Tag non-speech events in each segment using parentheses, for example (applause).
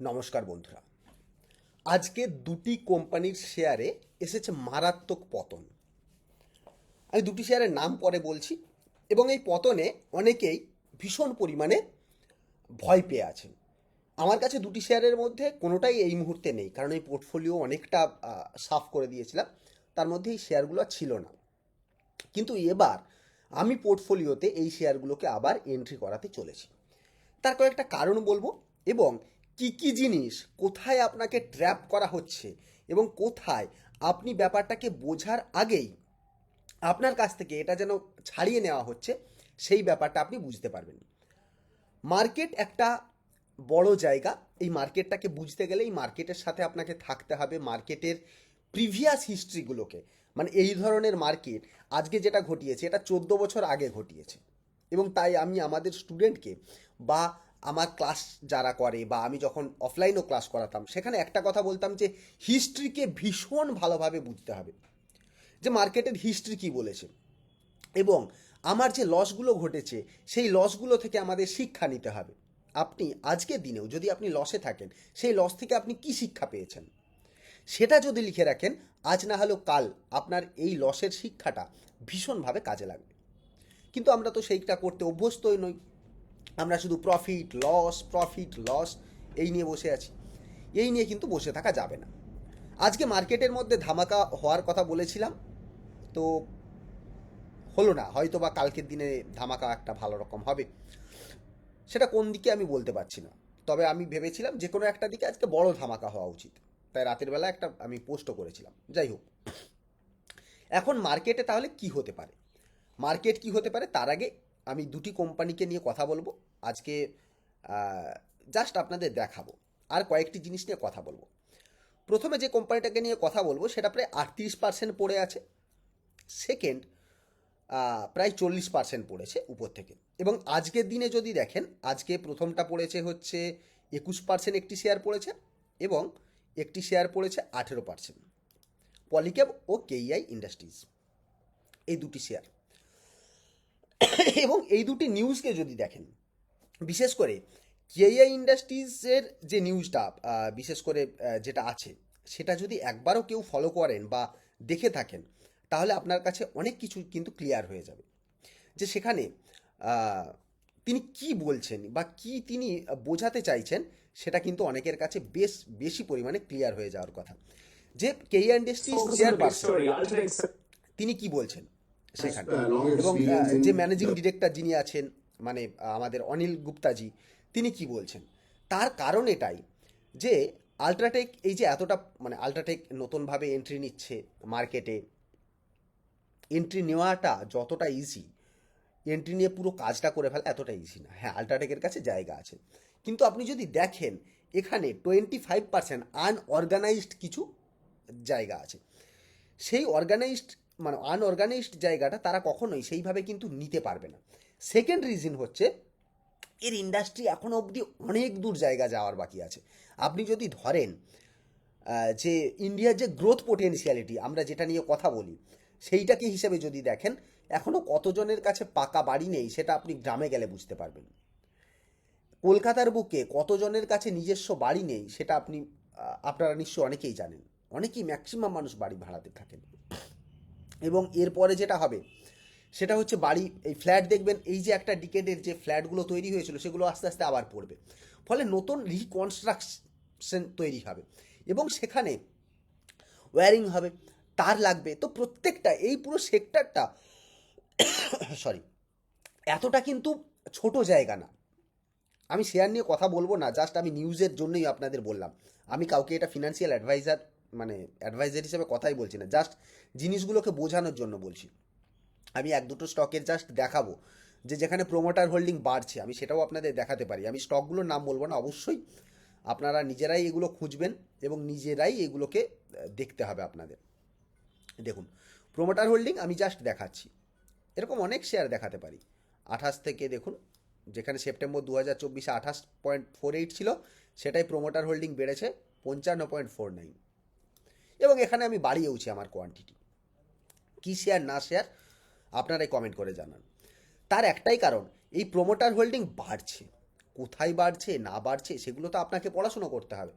নমস্কার বন্ধুরা। আজকে দুটি কোম্পানির শেয়ারে এসেছে মারাত্মক পতন। আমি দুটি শেয়ারের নাম পরে বলছি এবং এই পতনে অনেকেই ভীষণ পরিমাণে ভয় পেয়ে আছেন। আমার কাছে দুটি শেয়ারের মধ্যে কোনোটাই এই মুহূর্তে নেই, কারণ এই পোর্টফোলিও অনেকটা সাফ করে দিয়েছিলাম। তার মধ্যে এই শেয়ারগুলো ছিল না। কিন্তু এবার আমি পোর্টফোলিওতে এই শেয়ারগুলোকে আবার এন্ট্রি করাতে চলেছি। তার কয়েকটা কারণ বলব এবং কি কি জিনিস কোথায় আপনাকে ট্র্যাপ করা হচ্ছে এবং কোথায় আপনি ব্যাপারটাকে বোঝার আগেই আপনার কাছ থেকে এটা যেন ছাড়িয়ে নেওয়া হচ্ছে, সেই ব্যাপারটা আপনি বুঝতে পারবেন। মার্কেট একটা বড় জায়গা, এই মার্কেটটাকে বুঝতে গেলে এই মার্কেটের সাথে আপনাকে থাকতে হবে, মার্কেটের প্রিভিয়াস হিস্ট্রিগুলোকে মানে এই ধরনের মার্কেট আজকে যেটা ঘটিয়েছে, এটা চোদ্দ বছর আগে ঘটিয়েছে। এবং তাই আমি আমাদের স্টুডেন্টকে বা আমার ক্লাস যারা করে বা আমি যখন অফলাইনও ক্লাস করাতাম, সেখানে একটা কথা বলতাম যে হিস্ট্রিকে ভীষণ ভালোভাবে বুঝতে হবে। যে মার্কেটের হিস্ট্রি কী বলেছে। এবং আমার যে লসগুলো ঘটেছে, সেই লসগুলো থেকে আমাদের শিক্ষা নিতে হবে। আপনি আজকের দিনেও যদি আপনি লসে থাকেন, সেই লস থেকে আপনি কি শিক্ষা পেয়েছেন? সেটা যদি লিখে রাখেন, আজ না হলেও কাল আপনার এই লসের শিক্ষাটা ভীষণভাবে কাজে লাগবে। কিন্তু আমরা তো সেইটা করতে অভ্যস্তই নই। আমরা শুধু প্রফিট লস প্রফিট লস এই নিয়ে বসে আছি। এই নিয়ে কিন্তু বসে থাকা যাবে না। আজকে মার্কেটের মধ্যে ধামাকা হওয়ার কথা বলেছিলাম। তো হলো না, হয়তো বা কালকের দিনে ধামাকা একটা ভালো রকম হবে। সেটা কোন দিকে আমি বলতে পারছি না। তবে আমি ভেবেছিলাম যে কোনো একটা দিকে আজকে বড় ধামাকা হওয়া উচিত। তাই রাতের বেলা একটা আমি পোস্টও করেছিলাম। যাই হোক। এখন মার্কেটে তাহলে কি হতে পারে? মার্কেট কি হতে পারে? তার আগে আমি দুটি কোম্পানিকে নিয়ে কথা বলব। আজকে জাস্ট আপনাদের দেখাবো। আর কয়েকটি জিনিস নিয়ে কথা বলব। প্রথমে যে কোম্পানিটাকে নিয়ে কথা বলব, সেটা প্রায় আটত্রিশ পার্সেন্ট পড়ে আছে। সেকেন্ড প্রায় চল্লিশ পার্সেন্ট পড়েছে উপর থেকে। এবং আজকের দিনে যদি দেখেন, আজকে প্রথমটা পড়েছে হচ্ছে একুশ পার্সেন্ট একটি শেয়ার পড়েছে এবং একটি শেয়ার পড়েছে আঠেরো পার্সেন্ট পলিক্যাব ও কেইআই ইন্ডাস্ট্রিজ এই দুটি শেয়ার (coughs) এবং এই দুটি নিউজকে যদি দেখেন বিশেষ করে কেআই ইন্ডাস্ট্রিজের যে নিউজটা বিশেষ করে যেটা আছে সেটা যদি একবারও কেউ ফলো করেন বা দেখে থাকেন তাহলে আপনার কাছে অনেক কিছু কিন্তু ক্লিয়ার হয়ে যাবে যে সেখানে তিনি কি বলছেন বা কি তিনি বোঝাতে চাইছেন সেটা কিন্তু অনেকের কাছে বেশ বেশি পরিমাণে ক্লিয়ার হয়ে যাওয়ার কথা যে কেআই ইন্ডাস্ট্রিজ some. তিনি কি বলছেন সেখানে uh, এবং যে ম্যানেজিং ডিরেক্টর যিনি আছেন মানে আমাদের অনিল গুপ্তাজি, তিনি কি বলছেন? তার কারণ এটাই যে আলট্রাটেক এই যে এতটা মানে আলট্রাটেক নতুনভাবে এন্ট্রি নিচ্ছে মার্কেটে এন্ট্রি নেওয়াটা যতটা ইজি এন্ট্রি নিয়ে পুরো কাজটা করে ফেলা এতটা ইজি না। হ্যাঁ আলট্রাটেকের কাছে জায়গা আছে। কিন্তু আপনি যদি দেখেন, এখানে টোয়েন্টি ফাইভ পার্সেন্ট আনঅর্গানাইজড কিছু জায়গা আছে। সেই অর্গানাইজড মানে আনঅর্গানাইজড জায়গাটা তারা কখনোই সেইভাবে কিন্তু নিতে পারবে না। সেকেন্ড রিজন হচ্ছে, এর ইন্ডাস্ট্রি এখনও অবধি অনেক দূর জায়গা যাওয়ার বাকি আছে। আপনি যদি ধরেন যে ইন্ডিয়ার যে গ্রোথ পোটেনশিয়ালিটি আমরা যেটা নিয়ে কথা বলি, সেইটাকে হিসেবে যদি দেখেন এখনও কতজনের কাছে পাকা বাড়ি নেই, সেটা আপনি গ্রামে গেলে বুঝতে পারবেন। কলকাতার বুকে কতজনের কাছে নিজস্ব বাড়ি নেই, সেটা আপনি আপনারা নিশ্চয় অনেকেই জানেন। অনেকেই ম্যাক্সিমাম মানুষ বাড়ি ভাড়াতে থাকেন। এবং এরপরে যেটা হবে সেটা হচ্ছে বাড়ি, এই ফ্ল্যাট দেখবেন, এই যে একটা ডিকেটের যে ফ্ল্যাটগুলো তৈরি হয়েছিল, সেগুলো আস্তে আস্তে আবার পড়বে। ফলে নতুন রিকনস্ট্রাকশন তৈরি হবে এবং সেখানে ওয়্যারিং হবে, তার লাগবে। তো প্রত্যেকটা, এই পুরো সেক্টরটা সরি এতটা কিন্তু ছোট জায়গা না। আমি শেয়ার নিয়ে কথা বলব না জাস্ট আমি নিউজের জন্যই আপনাদের বললাম। আমি কাউকে এটা ফিনান্সিয়াল অ্যাডভাইজার মানে অ্যাডভাইজার হিসেবে কথাই বলছি না জাস্ট জিনিসগুলোকে বোঝানোর জন্য বলছি। আমি এক দুটো স্টকের জাস্ট দেখাবো। যে যেখানে প্রোমোটার হোল্ডিং বাড়ছে, আমি সেটাও আপনাদের দেখাতে পারি। আমি স্টকগুলোর নাম বলব না, অবশ্যই আপনারা নিজেরাই এগুলো খুঁজবেন এবং নিজেরাই এগুলোকে দেখতে হবে আপনাদের। দেখুন প্রোমোটার হোল্ডিং আমি জাস্ট দেখাচ্ছি। এরকম অনেক শেয়ার দেখাতে পারি। আঠাশ থেকে দেখুন, যেখানে সেপ্টেম্বর দু হাজার চব্বিশে আঠাশ পয়েন্ট ফোর এইট ছিল, সেটাই প্রোমোটার হোল্ডিং বেড়েছে পঞ্চান্ন পয়েন্ট ফোর নাইন এবং এখানে আমি বাড়িয়েওছি আমার কোয়ান্টিটি কী শেয়ার না শেয়ার আপনারাই কমেন্ট করে জানান। তার একটাই কারণ, এই প্রোমোটার হোল্ডিং বাড়ছে। কোথায় বাড়ছে, না বাড়ছে, সেগুলো তো আপনাকে পড়াশুনো করতে হবে।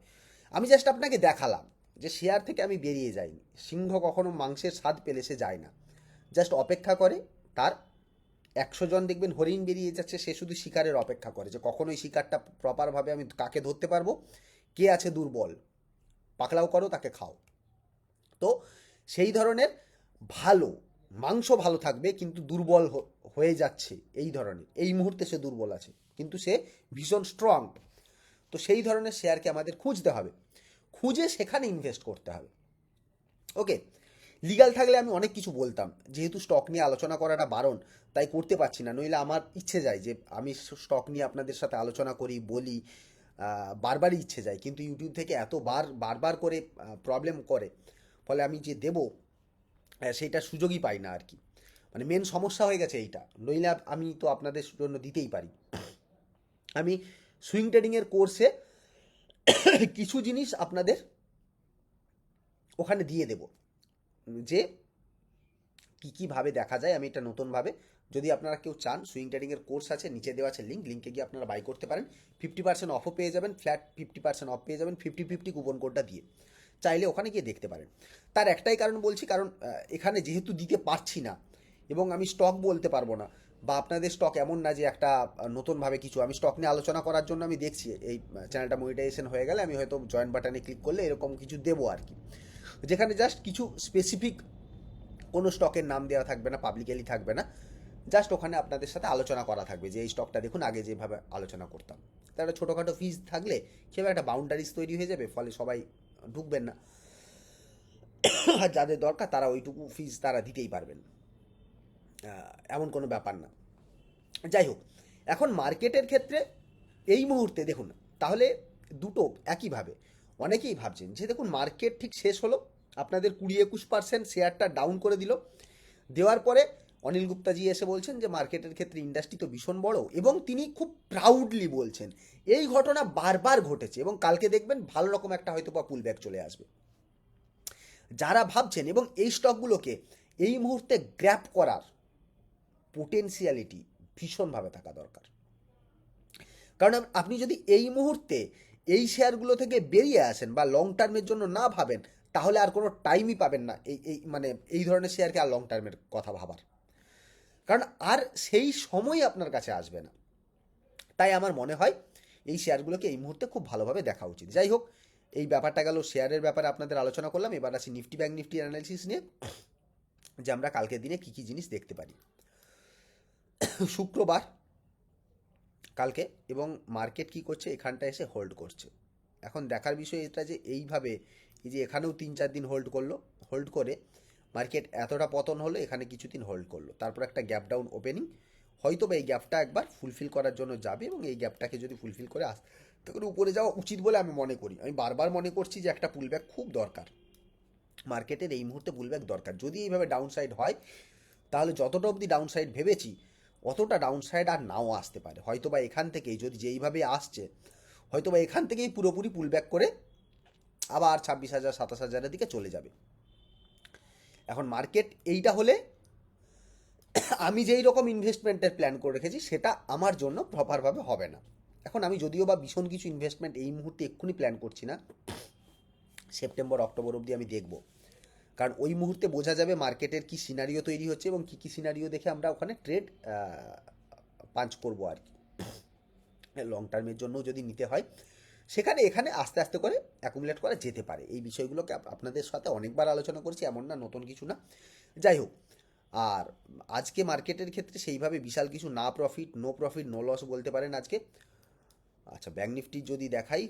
আমি জাস্ট আপনাকে দেখালাম যে শেয়ার থেকে আমি বেরিয়ে যাইনি। সিংহ কখনো মাংসের স্বাদ পেলে সে যায় না। জাস্ট অপেক্ষা করে, তার একশো জন দেখবেন হরিণ বেরিয়ে যাচ্ছে, সে শুধু শিকারের অপেক্ষা করে যে কখন ওই শিকারটা প্রপারভাবে আমি কাকে ধরতে পারব, কে আছে দুর্বল, পাকলাও করো, তাকে খাও। তো সেই ধরনের ভালো মাংস ভালো থাকবে, কিন্তু দুর্বল হয়ে যাচ্ছে এই ধরনের। এই মুহূর্তে সে দুর্বল আছে, কিন্তু সে ভীষণ স্ট্রং তো সেই ধরনের শেয়ারকে আমাদের খুঁজতে হবে। খুঁজে সেখানে ইনভেস্ট করতে হবে। ওকে লিগাল থাকলে আমি অনেক কিছু বলতাম। যেহেতু স্টক নিয়ে আলোচনা করাটা বারণ, তাই করতে পারছি না। নইলে আমার ইচ্ছে যায় যে আমি স্টক নিয়ে আপনাদের সাথে আলোচনা করি, বলি বারবারই ইচ্ছে যায়। কিন্তু ইউটিউব থেকে এত বার বারবার করে প্রবলেম করে। ফলে আমি যে দেব সেইটা সুযোগই পাই না আর কি। মানে মেন সমস্যা হয়ে গেছে এইটা। নইলে আমি তো আপনাদের জন্য দিতেই পারি। আমি সুইং ট্রেডিংয়ের কোর্সে কিছু জিনিস আপনাদের ওখানে দিয়ে দেব। যে কী কীভাবে দেখা যায়, আমি এটা নতুনভাবে যদি আপনারা কেউ চান সুইং ট্রেডিংয়ের কোর্স আছে, নিচে দেওয়া আছে লিঙ্ক লিঙ্কে গিয়ে আপনারা বাই করতে পারেন। ফিফটি পার্সেন্ট অফও পেয়ে যাবেন ফ্ল্যাট ফিফটি পার্সেন্ট অফ পেয়ে যাবেন ফিফটি ফিফটি কুপন কোডটা দিয়ে। চাইলে ওখানে গিয়ে দেখতে পারেন। তার একটাই কারণ বলছি, কারণ এখানে যেহেতু দিতে পারছি না এবং আমি স্টক বলতে পারব না, বা আপনাদের স্টক এমন না যে একটা নতুনভাবে কিছু। আমি স্টক নিয়ে আলোচনা করার জন্য আমি দেখছি, এই চ্যানেলটা মনিটাইজেশন হয়ে গেলে আমি হয়তো জয়েন বাটনে ক্লিক করলে এরকম কিছু দেবো আর কি। যেখানে জাস্ট কিছু স্পেসিফিক কোনো স্টকের নাম দেওয়া থাকবে না পাবলিকালি থাকবে না। জাস্ট ওখানে আপনাদের সাথে আলোচনা করা থাকবে যে, এই স্টকটা দেখুন, আগে যেভাবে আলোচনা করতাম। তার একটা ছোটোখাটো ফিজ থাকলে, সেভাবে একটা বাউন্ডারিজ তৈরি হয়ে যাবে, ফলে সবাই ঢুকবেন না। আর যাদের দরকার তারা ওইটুকু ফিজ তারা দিতেই পারবেন। এমন কোনো ব্যাপার না। যাই হোক, এখন মার্কেটের ক্ষেত্রে এই মুহূর্তে দেখুন, তাহলে দুটো একইভাবে, অনেকেই ভাবছেন যে দেখুন মার্কেট ঠিক শেষ হলো, আপনাদের কুড়ি একুশ পার্সেন্ট শেয়ারটা ডাউন করে দিল। দেওয়ার পরে অনিল গুপ্তাজি এসে বলছেন যে মার্কেটের ক্ষেত্রে ইন্ডাস্ট্রি তো ভীষণ বড় এবং তিনি খুব প্রাউডলি বলছেন। এই ঘটনা বারবার ঘটেছে এবং কালকে দেখবেন ভালো রকম একটা হয়তো বা পুল ব্যাক চলে আসবে। যারা ভাবছেন এবং এই স্টকগুলোকে এই মুহূর্তে গ্র্যাপ করার পোটেন্সিয়ালিটি ভীষণভাবে থাকা দরকার। কারণ আপনি যদি এই মুহূর্তে এই শেয়ারগুলো থেকে বেরিয়ে আসেন বা লং টার্মের জন্য না ভাবেন, তাহলে আর কোনো টাইমই পাবেন না এই এই মানে এই ধরনের শেয়ারকে আর লং টার্মের কথা ভাবার। কারণ আর সেই সময় আপনার কাছে আসবে না। তাই আমার মনে হয় এই শেয়ারগুলোকে এই মুহূর্তে খুব ভালোভাবে দেখা উচিত। যাই হোক, এই ব্যাপারটা গেল শেয়ারের ব্যাপারে আপনাদের আলোচনা করলাম। এবার আসি নিফটি ব্যাংক নিফটি অ্যানালিসিস নিয়ে, যে আমরা কালকের দিনে কী কী জিনিস দেখতে পারি। শুক্রবার কালকে এবং মার্কেট কি করছে, এখানটা এসে হোল্ড করছে। এখন দেখার বিষয় এটা যে এইভাবে, এই যে এখানেও তিন চার দিন হোল্ড করল, হোল্ড করে মার্কেট এতটা পতন হলো, এখানে কিছুদিন হোল্ড করল। তারপর একটা গ্যাপ ডাউন ওপেনিং হয়তো বা এই গ্যাপটা একবার ফুলফিল করার জন্য যাবে এবং এই গ্যাপটাকে যদি ফুলফিল করে আস, তখন উপরে যাওয়া উচিত বলে আমি মনে করি। আমি বারবার মনে করছি যে একটা পুলব্যাক খুব দরকার। মার্কেটের এই মুহূর্তে পুলব্যাক দরকার। যদি এইভাবে ডাউন সাইড হয়, তাহলে যতটা অবধি ডাউন সাইড ভেবেছি, অতটা ডাউন সাইড আর নাও আসতে পারে। হয়তো বা এখান থেকেই, যদি যেইভাবে আসছে হয়তো বা এখান থেকেই পুরোপুরি পুলব্যাক করে আবার ছাব্বিশ হাজার, সাতাশ হাজারের দিকে চলে যাবে। এখন মার্কেট এইটা হলে আমি যেই রকম ইনভেস্টমেন্টের প্ল্যান করে রেখেছি, সেটা আমার জন্য প্রপারভাবে হবে না। এখন আমি যদিও বা ভীষণ কিছু ইনভেস্টমেন্ট এই মুহূর্তে এক্ষুনি প্ল্যান করছি না সেপ্টেম্বর অক্টোবর অবধি আমি দেখব। কারণ ওই মুহূর্তে বোঝা যাবে মার্কেটের কি সিনারিও তৈরি হচ্ছে এবং কী কী সিনারিও দেখে আমরা ওখানে ট্রেড পাঞ্চ করব আর কি। লং টার্মের জন্য যদি নিতে হয় সেখানে এখানে আস্তে আস্তে করে অ্যাকুমুলেট করা যেতে পারে। এই বিষয়গুলোকে আপনাদের সাথে অনেকবার আলোচনা করেছি, এমন না নতুন কিছু না। যাই হোক, আর আজকে মার্কেটের ক্ষেত্রে সেইভাবে বিশাল কিছু না profit no profit no loss বলতে পারেন আজকে। আচ্ছা ব্যাঙ্ক নিফটি যদি দেখাই,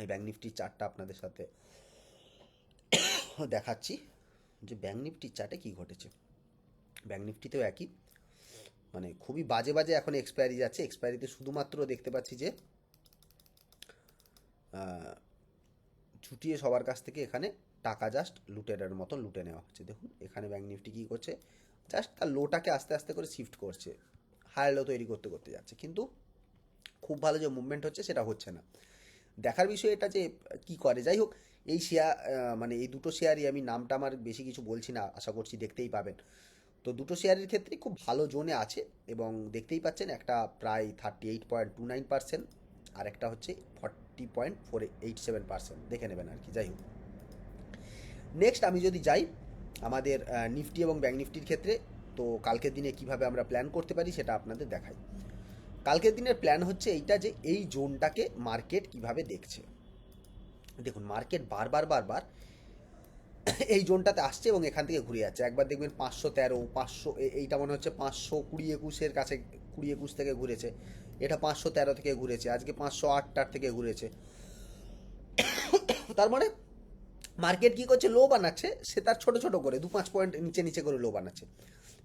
এই ব্যাঙ্ক নিফটির চার্টটা আপনাদের সাথে দেখাচ্ছি। যে ব্যাঙ্ক নিফটির চার্টে কী ঘটেছে? ব্যাঙ্ক নিফটিতেও একই। মানে খুবই বাজে বাজে এখন এক্সপায়ারি যাচ্ছে। এক্সপায়ারিতে শুধুমাত্র দেখতে পাচ্ছি যে ছুটিয়ে সবার কাছ থেকে এখানে টাকা জাস্ট লুটের মতো লুটে নেওয়া হচ্ছে। দেখুন, এখানে ব্যাঙ্ক নিফটি কী করছে? জাস্ট তার লোটাকে আস্তে আস্তে করে শিফট করছে। হায়ার লো তৈরি করতে করতে যাচ্ছে। কিন্তু খুব ভালো যে মুভমেন্ট হচ্ছে সেটা হচ্ছে না। দেখার বিষয় এটা যে, কি করে? যাই হোক, এই শেয়ার মানে এই দুটো শেয়ারই আমি নামটা আমার বেশি কিছু বলছি না, আশা করছি দেখতেই পাবেন। তো দুটো শেয়ারের ক্ষেত্রে খুব ভালো জোনে আছে এবং দেখতেই পাচ্ছেন একটা প্রায় thirty eight point two nine percent আর একটা হচ্ছে forty point four eight seven percent দেখে নেবেন আর কি, যাই হোক। নেক্সট আমি যদি যাই, আমাদের নিফটি এবং ব্যাঙ্ক নিফটির ক্ষেত্রে, তো কালকের দিনে কীভাবে আমরা প্ল্যান করতে পারি সেটা আপনাদের দেখাই। কালকের দিনের প্ল্যান হচ্ছে এইটা যে এই জোনটাকে মার্কেট কীভাবে দেখছে। দেখুন মার্কেট বারবার বারবার এই জোনটাতে আসছে এবং এখান থেকে ঘুরে যাচ্ছে। একবার দেখবেন পাঁচশো তেরো, পাঁচশো এইটা মনে হচ্ছে পাঁচশো কুড়ি একুশের কাছে, কুড়ি একুশ থেকে ঘুরেছে। এটা পাঁচশো তেরো থেকে ঘুরেছে। আজকে পাঁচশো আটটার থেকে ঘুরেছে। তার মানে মার্কেট কী করছে? লো বানাচ্ছে। সে তার ছোট ছোট করে, দু পাঁচ পয়েন্ট নিচে নিচে করে লো বানাচ্ছে।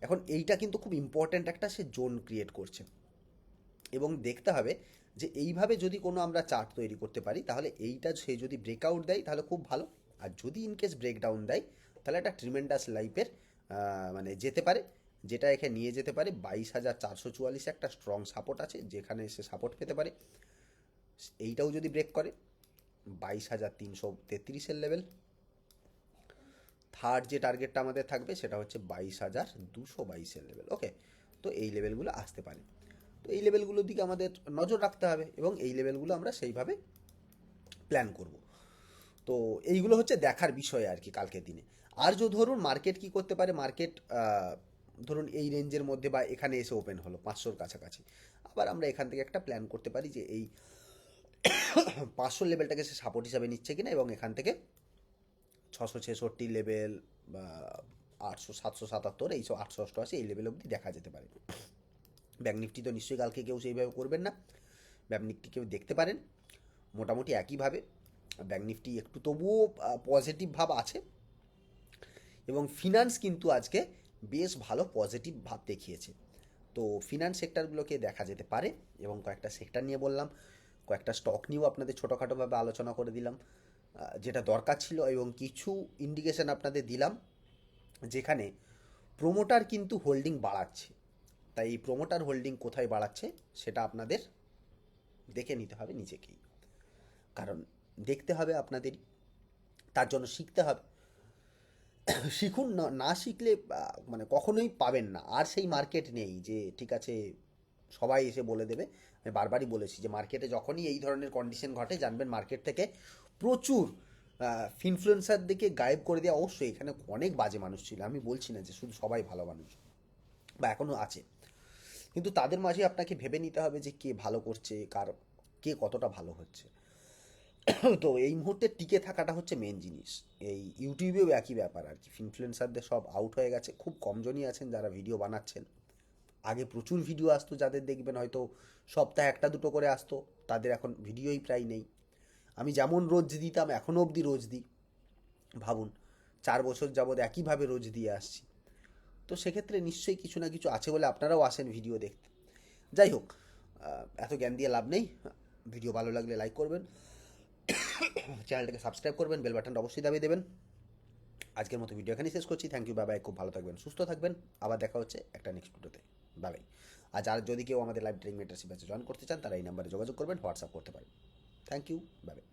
এখন এইটা কিন্তু খুব ইম্পর্ট্যান্ট একটা সে জোন ক্রিয়েট করছে। এবং দেখতে হবে যে এইভাবে যদি কোনো আমরা চার্ট তৈরি করতে পারি, তাহলে এইটা সে যদি ব্রেকআউট দেয়, তাহলে খুব ভালো। আর যদি ইনকেস ব্রেকডাউন দেয়, তাহলে একটা ট্রিমেন্ডাস লাইফের মানে যেতে পারে, যেটা এখানে নিয়ে যেতে পারে। বাইশ হাজার চারশো চুয়াল্লিশে একটা স্ট্রং সাপোর্ট আছে, যেখানে সে সাপোর্ট পেতে পারে। এইটাও যদি ব্রেক করে, বাইশ হাজার তিনশো তেত্রিশের লেভেল থার্ড যে টার্গেটটা আমাদের থাকবে, সেটা হচ্ছে বাইশ হাজার দুশো বাইশের লেভেল ওকে তো এই লেভেলগুলো আসতে পারে। তো এই লেভেলগুলোর দিকে আমাদের নজর রাখতে হবে এবং এই লেভেলগুলো আমরা সেইভাবে প্ল্যান করব। তো এইগুলো হচ্ছে দেখার বিষয় আর কি কালকের দিনে। আর যে ধরুন মার্কেট কি করতে পারে মার্কেট ধরুন এই রেঞ্জের মধ্যে বা এখানে এসে ওপেন হলো পাঁচশোর কাছাকাছি। আবার আমরা এখান থেকে একটা প্ল্যান করতে পারি যে এই (coughs) পাঁচশো লেভেলটাকে সে সাপোর্ট হিসাবে নিচ্ছে কিনা এবং এখান থেকে ছশো ছেষট্টি লেভেল বা আটশো, সাতশো সাতাত্তর, এইসব আটশো অষ্টআশি এই লেভেল অবধি দেখা যেতে পারে। ব্যাঙ্ক নিফটি তো নিশ্চয়ই কালকে কেউ সেইভাবে করবেন না। ব্যাঙ্ক নিফটি কেউ দেখতে পারেন। মোটামুটি একইভাবে। ব্যাঙ্ক নিফটি একটু তবুও পজিটিভ ভাব আছে। এবং ফিনান্স কিন্তু আজকে বেশ ভালো পজিটিভ ভাব দেখিয়েছে। তো ফিনান্স সেক্টরগুলোকে দেখা যেতে পারে এবং কয়েকটা সেক্টর নিয়ে বললাম, কয়েকটা স্টক নিয়েও আপনাদের ছোটোখাটোভাবে আলোচনা করে দিলাম যেটা দরকার ছিল এবং কিছু ইন্ডিকেশন আপনাদের দিলাম, যেখানে প্রোমোটার কিন্তু হোল্ডিং বাড়াচ্ছে। তাই এই প্রোমোটার হোল্ডিং কোথায় বাড়াচ্ছে, সেটা আপনাদের দেখে নিতে হবে নিজেকেই। কারণ দেখতে হবে আপনাদের তার জন্য শিখতে হবে। শিখুন, না না শিখলে মানে কখনোই পাবেন না। আর সেই মার্কেট নেই যে, ঠিক আছে, সবাই এসে বলে দেবে। আমি বারবারই বলেছি যে মার্কেটে যখনই এই ধরনের কন্ডিশন ঘটে, জানবেন মার্কেট থেকে প্রচুর ইনফ্লুয়েন্সার দিকে গায়েব করে দেওয়া অবশ্যই এখানে অনেক বাজে মানুষ ছিল। আমি বলছি না যে, শুধু সবাই ভালো মানুষ, বা এখনও আছে। কিন্তু তাদের মাঝে আপনাকে ভেবে নিতে হবে যে, কে ভালো করছে, কার, কে কতটা ভালো হচ্ছে। তো এই মুহূর্তে টিকে থাকাটা হচ্ছে মেন জিনিস। এই ইউটিউবেও একই ব্যাপার আর কি। ইনফ্লুয়েন্সারদের সব আউট হয়ে গেছে। খুব কমজনই আছেন যারা ভিডিও বানাচ্ছেন। আগে প্রচুর ভিডিও আসতো, যাদের দেখবেন হয়তো সপ্তাহে একটা দুটো করে আসতো। তাদের এখন ভিডিওই প্রায় নেই। আমি যেমন রোজ দিতাম এখনও অবধি রোজ দিই। ভাবুন, চার বছর যাবৎ একইভাবে রোজ দিয়ে আসছি। তো সেক্ষেত্রে নিশ্চয়ই কিছু না কিছু আছে বলে আপনারাও আসেন ভিডিও দেখতে। যাই হোক এত জ্ঞান দিয়ে লাভ নেই। ভিডিও ভালো লাগলে লাইক করবেন। চ্যানেলটাকে সাবস্ক্রাইব করবেন, বেল বাটনটা অবশ্যই দাবিয়ে দেবেন। আজকের মতো ভিডিও এখানেই শেষ করছি। থ্যাংক ইউ বাবাই খুব ভালো থাকবেন, সুস্থ থাকবেন। আবার দেখা হচ্ছে একটা নেক্সট ভিডিওতে বাবাই আর যারা যদি কেউ আমাদের লাইভ ট্রেনিং মেন্টারশিপ আছে জয়েন করতে চান, তারা এই নাম্বারে যোগাযোগ করবেন হোয়াটসঅ্যাপ করতে পারেন। থ্যাংক ইউ বাবাই